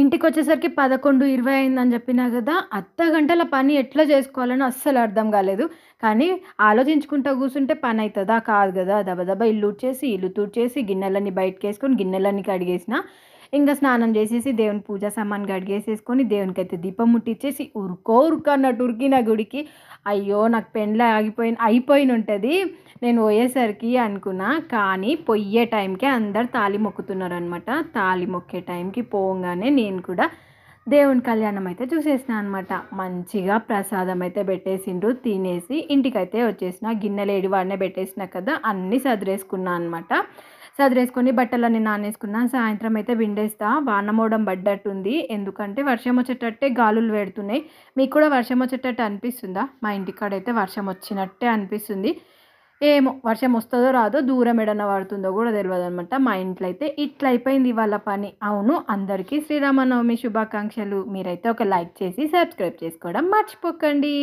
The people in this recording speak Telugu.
ఇంటికి వచ్చేసరికి పదకొండు ఇరవై అయిందని చెప్పినా కదా అర్ధ గంటల పని ఎట్లా చేసుకోవాలని అస్సలు అర్థం కాలేదు. కానీ ఆలోచించుకుంటూ కూర్చుంటే పని అవుతుందా కాదు కదా దబదబా ఇల్లు చేసి ఇల్లు తుడిచేసి గిన్నెలన్నీ బయటకు వేసుకొని గిన్నెలన్నీ కడిగేసిన ఇంకా స్నానం చేసేసి దేవుని పూజ సామాన్ కడిగేసేసుకొని దేవునికి అయితే దీపం ముట్టించేసి ఉరుకో ఉరుకు అన్నట్టు ఉరికిన గుడికి. అయ్యో నాకు పెండ్ల ఆగిపోయిన అయిపోయిన ఉంటుంది. నేను పోయేసరికి అనుకున్నా కానీ పొయ్యే టైంకి అందరు తాళి మొక్కుతున్నారు అనమాట తాళి మొక్కే టైంకి పోగానే నేను కూడా దేవుని కళ్యాణం అయితే చూసేసిన అనమాట మంచిగా ప్రసాదం అయితే పెట్టేసిండ్రు తినేసి ఇంటికైతే వచ్చేసిన గిన్నెలు ఏడి వాడినే పెట్టేసిన కదా అన్నీ సదిరేసుకున్నా అనమాట చదిరేసుకొని బట్టలన్నీ నానేసుకున్నా సాయంత్రం అయితే విండేస్తా. వానమోడం పడ్డట్టుంది. ఎందుకంటే వర్షం వచ్చేటట్టే గాలులు పెడుతున్నాయి మీకు కూడా వర్షం వచ్చేటట్టు అనిపిస్తుందా? మా ఇంటికాడైతే వర్షం వచ్చినట్టే అనిపిస్తుంది. ఏమో వర్షం వస్తుందో రాదో దూరం ఎడన పడుతుందో కూడా తెలియదు అనమాట మా ఇంట్లో అయితే ఇట్లా అయిపోయింది ఇవాళ పని. అవును అందరికీ శ్రీరామనవమి శుభాకాంక్షలు. మీరైతే ఒక లైక్ చేసి సబ్స్క్రైబ్ చేసుకోవడం మర్చిపోకండి.